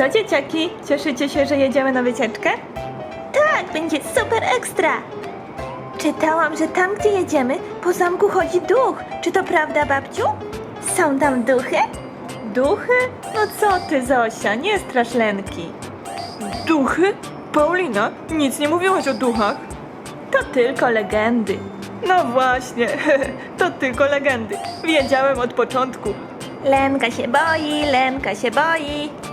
co dzieciaki? Cieszycie się, że jedziemy na wycieczkę? Tak, będzie super ekstra. Czytałam, że tam, gdzie jedziemy, po zamku chodzi duch. Czy to prawda, babciu? Są tam duchy? Duchy? No co ty, Zosia, nie strasz Lenki. Duchy? Paulina, nic nie mówiłaś o duchach. To tylko legendy. No właśnie, to tylko legendy. Wiedziałem od początku. Lenka się boi, Lenka się boi.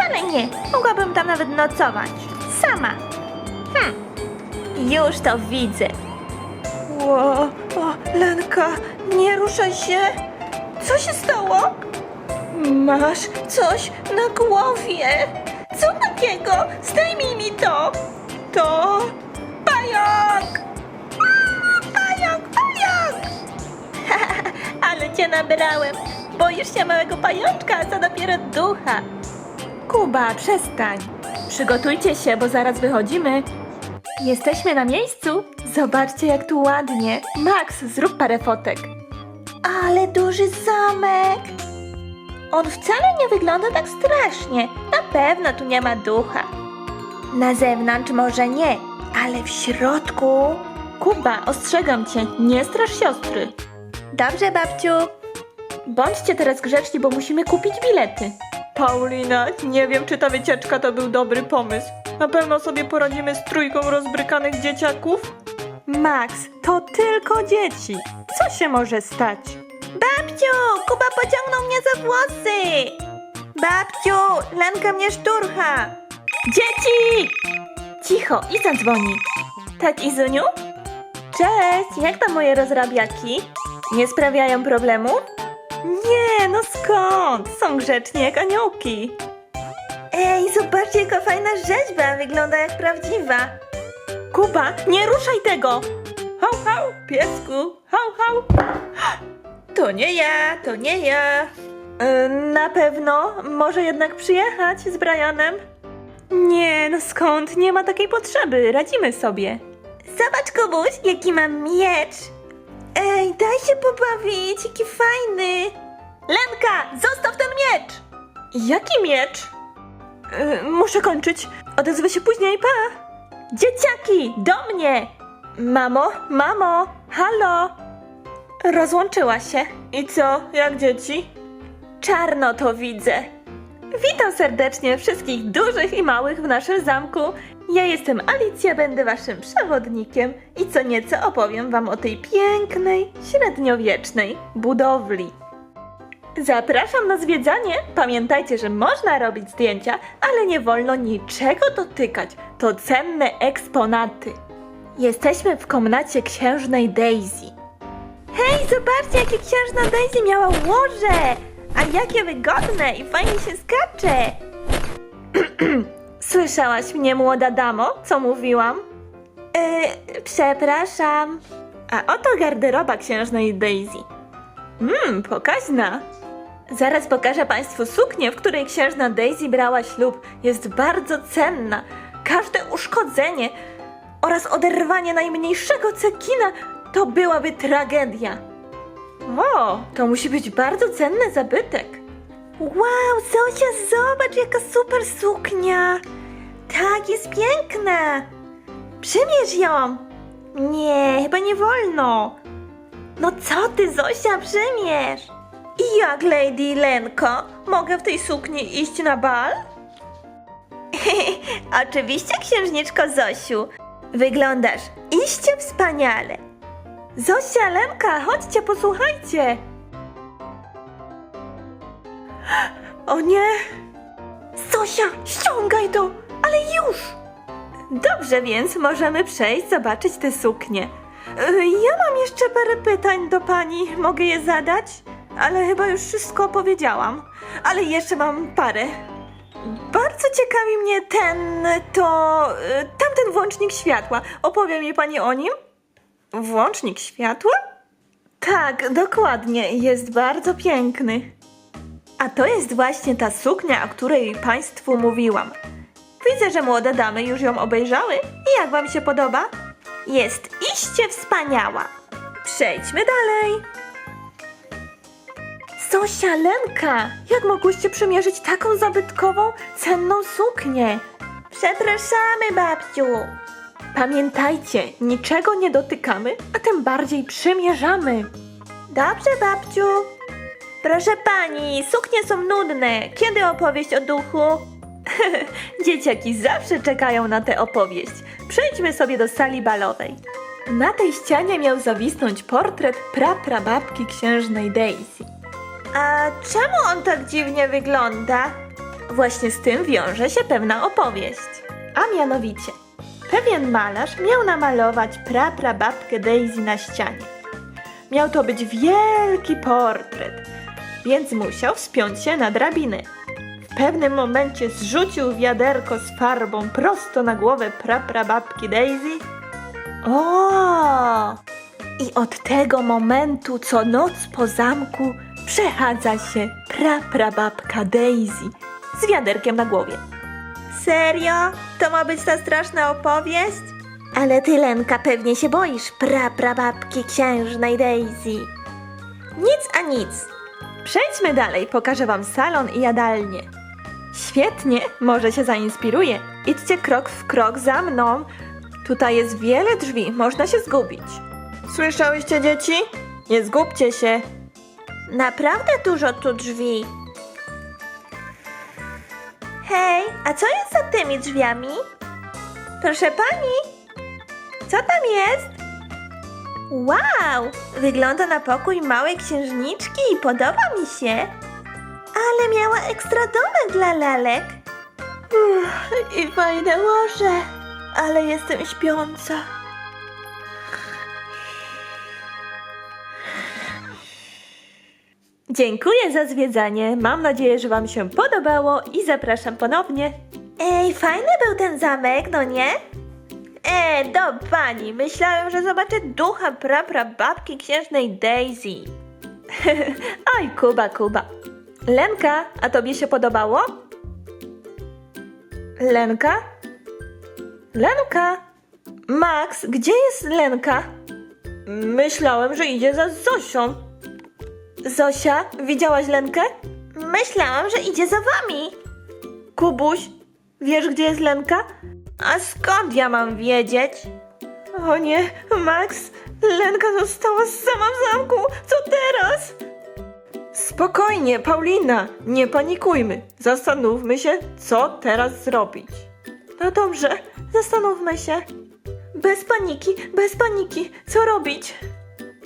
Wcale nie. Mogłabym tam nawet nocować. Sama. Hm. Już to widzę. Ło, o, Lenka, nie ruszaj się. Co się stało? Masz coś na głowie. Co takiego? Zdejmij mi to. To pająk. A, Pająk, pająk. Ale cię nabrałem. Boisz się małego pajączka, co dopiero ducha. Kuba, przestań. Przygotujcie się, bo zaraz wychodzimy. Jesteśmy na miejscu. Zobaczcie, jak tu ładnie. Max, zrób parę fotek. Ale duży zamek. On wcale nie wygląda tak strasznie. Na pewno tu nie ma ducha. Na zewnątrz może nie, ale w środku. Kuba, ostrzegam cię, nie strasz siostry. Dobrze, babciu. Bądźcie teraz grzeczni, bo musimy kupić bilety. Paulina, nie wiem, czy ta wycieczka to był dobry pomysł. Na pewno sobie poradzimy z trójką rozbrykanych dzieciaków. Max, to tylko dzieci. Co się może stać? Babciu, Kuba pociągnął mnie za włosy. Babciu, Lenka mnie szturcha. Dzieci! Cicho, i zadzwoni. Tak, Izuniu? Cześć, jak tam moje rozrabiaki? Nie sprawiają problemu? Nie, no skąd? Grzecznie jak aniołki. Ej, zobaczcie, jaka fajna rzeźba. Wygląda jak prawdziwa. Kuba, nie ruszaj tego! Hał, hał, piesku, hał, hał. To nie ja, to nie ja. E, na pewno, może jednak przyjechać z Brianem? Nie, no skąd? Nie ma takiej potrzeby, radzimy sobie. Zobacz, Kubuś, jaki mam miecz. Ej, daj się pobawić, jaki fajny. Lenka, zostaw ten miecz! Jaki miecz? E, muszę kończyć. Odezwę się później, pa! Dzieciaki, do mnie! Mamo, mamo, halo! Rozłączyła się. I co, jak dzieci? Czarno to widzę. Witam serdecznie wszystkich dużych i małych w naszym zamku. Ja jestem Alicja, będę waszym przewodnikiem i co nieco opowiem wam o tej pięknej, średniowiecznej budowli. Zapraszam na zwiedzanie. Pamiętajcie, że można robić zdjęcia, ale nie wolno niczego dotykać. To cenne eksponaty. Jesteśmy w komnacie księżnej Daisy. Hej, zobaczcie, jakie księżna Daisy miała łoże. A jakie wygodne i fajnie się skacze. Słyszałaś mnie, młoda damo, co mówiłam? Yy, przepraszam. A oto garderoba księżnej Daisy. Mmm, pokaźna. Zaraz pokażę Państwu suknię, w której księżna Daisy brała ślub. Jest bardzo cenna. Każde uszkodzenie oraz oderwanie najmniejszego cekina to byłaby tragedia. O, to musi być bardzo cenny zabytek. Wow, Zosia, zobacz, jaka super suknia. Tak, jest piękna. Przymierz ją. Nie, chyba nie wolno. No co ty, Zosia, przymierz. I jak, Lady Lenko, mogę w tej sukni iść na bal? Oczywiście, księżniczko Zosiu. Wyglądasz iście wspaniale. Zosia, Lenka, chodźcie, posłuchajcie. O nie! Zosia, ściągaj to, ale już! Dobrze, więc możemy przejść, zobaczyć te suknie. Y, Ja mam jeszcze parę pytań do pani, mogę je zadać? Ale chyba już wszystko powiedziałam. Ale jeszcze mam parę. Bardzo ciekawi mnie ten, to, y, tamten włącznik światła. Opowie mi pani o nim? Włącznik światła? Tak, dokładnie. Jest bardzo piękny. A to jest właśnie ta suknia, o której Państwu mówiłam. Widzę, że młode damy już ją obejrzały. I jak Wam się podoba? Jest iście wspaniała. Przejdźmy dalej. Zosia, Lenka, jak mogłyście przymierzyć taką zabytkową, cenną suknię? Przepraszamy, babciu. Pamiętajcie, niczego nie dotykamy, a tym bardziej przymierzamy. Dobrze, babciu. Proszę pani, suknie są nudne. Kiedy opowieść o duchu? Dzieciaki zawsze czekają na tę opowieść. Przejdźmy sobie do sali balowej. Na tej ścianie miał zawisnąć portret praprababki księżnej Daisy. A czemu on tak dziwnie wygląda? Właśnie z tym wiąże się pewna opowieść. A mianowicie, pewien malarz miał namalować praprababkę Daisy na ścianie. Miał to być wielki portret, więc musiał wspiąć się na drabinę. Pewnym momencie zrzucił wiaderko z farbą prosto na głowę praprababki Daisy. O! I od tego momentu co noc po zamku przechadza się praprababka Daisy z wiaderkiem na głowie. Serio? To ma być ta straszna opowieść? Ale ty, Lenka, pewnie się boisz praprababki księżnej Daisy. Nic a nic. Przejdźmy dalej, pokażę wam salon i jadalnię. Świetnie, może się zainspiruje. Idźcie krok w krok za mną. Tutaj jest wiele drzwi, można się zgubić. Słyszałyście dzieci? Nie zgubcie się. Naprawdę dużo tu drzwi. Hej, a co jest za tymi drzwiami? Proszę pani, co tam jest? Wow, wygląda na pokój małej księżniczki i podoba mi się. Ale miała ekstra domek dla lalek. Uff, I fajne łoże, ale jestem śpiąca. Dziękuję za zwiedzanie. Mam nadzieję, że wam się podobało i zapraszam ponownie. Ej, fajny był ten zamek, no nie? E, do pani, myślałem, że zobaczę ducha prapra babki księżnej Daisy. Oj, Kuba, Kuba. Lenka, a tobie się podobało? Lenka? Lenka? Max, gdzie jest Lenka? Myślałem, że idzie za Zosią. Zosia, widziałaś Lenkę? Myślałam, że idzie za wami. Kubuś, wiesz gdzie jest Lenka? A skąd ja mam wiedzieć? O nie, Max, Lenka została sama w zamku. Co teraz? Spokojnie, Paulina, nie panikujmy. Zastanówmy się, co teraz zrobić. No dobrze, zastanówmy się. Bez paniki, bez paniki. Co robić?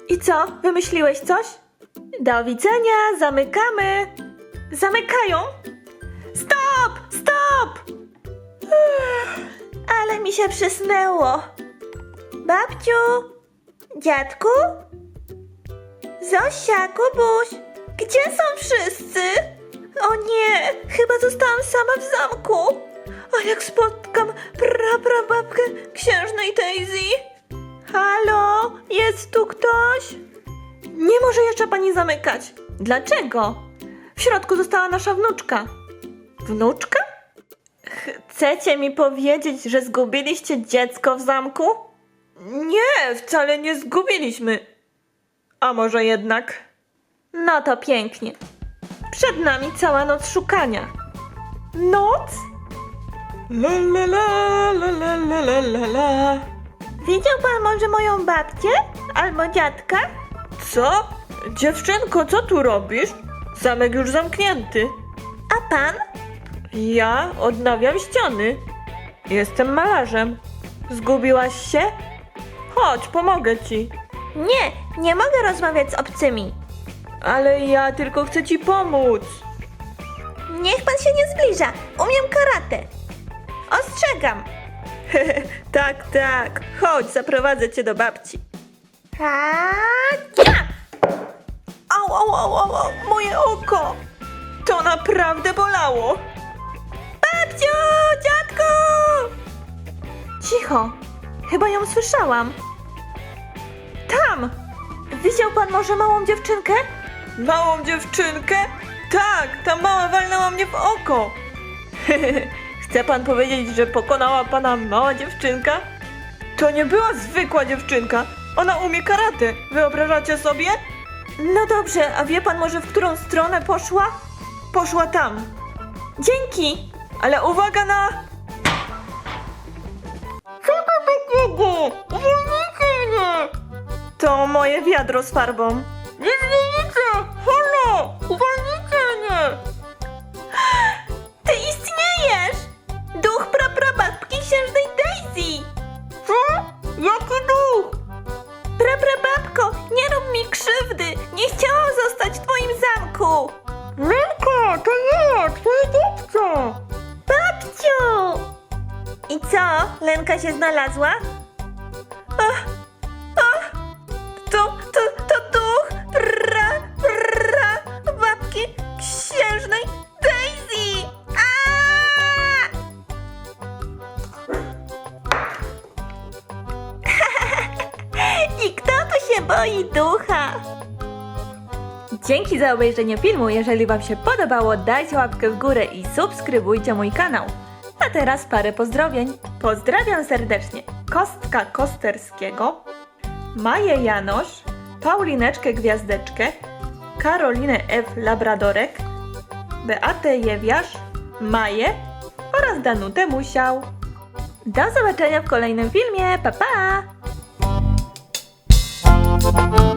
I co, wymyśliłeś coś? Do widzenia, zamykamy. Zamykają. Stop, stop! Ale mi się przysnęło. Babciu? Dziadku? Zosia, Kubuś, gdzie są wszyscy? O nie, chyba zostałam sama w zamku. A jak spotkam praprababkę księżnej Daisy? Halo, jest tu ktoś? Nie może jeszcze pani zamykać. Dlaczego? W środku została nasza wnuczka. Wnuczka? Chcecie mi powiedzieć, że zgubiliście dziecko w zamku? Nie, wcale nie zgubiliśmy. A może jednak? No to pięknie. Przed nami cała noc szukania. Noc? La la la la la la la la. Widział pan może moją babcię? Albo dziadka? Co? Dziewczynko, co tu robisz? Zamek już zamknięty. A pan? Ja odnawiam ściany. Jestem malarzem. Zgubiłaś się? Chodź, pomogę ci. Nie, nie mogę rozmawiać z obcymi. Ale ja tylko chcę ci pomóc. Niech pan się nie zbliża. Umiem karate. Ostrzegam. tak, tak. Chodź, zaprowadzę cię do babci. Hacia! Au, au, au, au, au, moje oko. To naprawdę bolało. Babciu, dziadku! Cicho. Chyba ją słyszałam. Tam. Widział pan może małą dziewczynkę? Małą dziewczynkę? Tak, ta mała walnęła mnie w oko. Chce pan powiedzieć, że pokonała pana mała dziewczynka? To nie była zwykła dziewczynka. Ona umie karate. Wyobrażacie sobie? No dobrze, a wie pan może w którą stronę poszła? Poszła tam. Dzięki! Ale uwaga na... Co to takiego? Mnie! To moje wiadro z farbą. Nie zmienicie! Halo! Uwolnijcie mnie! Ty istniejesz! Duch praprababki księżnej Daisy! Co? Jaki duch? Praprababko, nie rób mi krzywdy! Nie chciałam zostać w twoim zamku! Lenka, to ja, twoja babcia! Babciu! I co? Lenka się znalazła? Boi ducha? Dzięki za obejrzenie filmu. Jeżeli Wam się podobało, dajcie łapkę w górę i subskrybujcie mój kanał. A teraz parę pozdrowień. Pozdrawiam serdecznie Kostka Kosterskiego, Maję Janosz, Paulineczkę Gwiazdeczkę, Karolinę F. Labradorek, Beatę Jewiarz, Maję oraz Danutę Musiał. Do zobaczenia w kolejnym filmie. Pa pa! Thank you.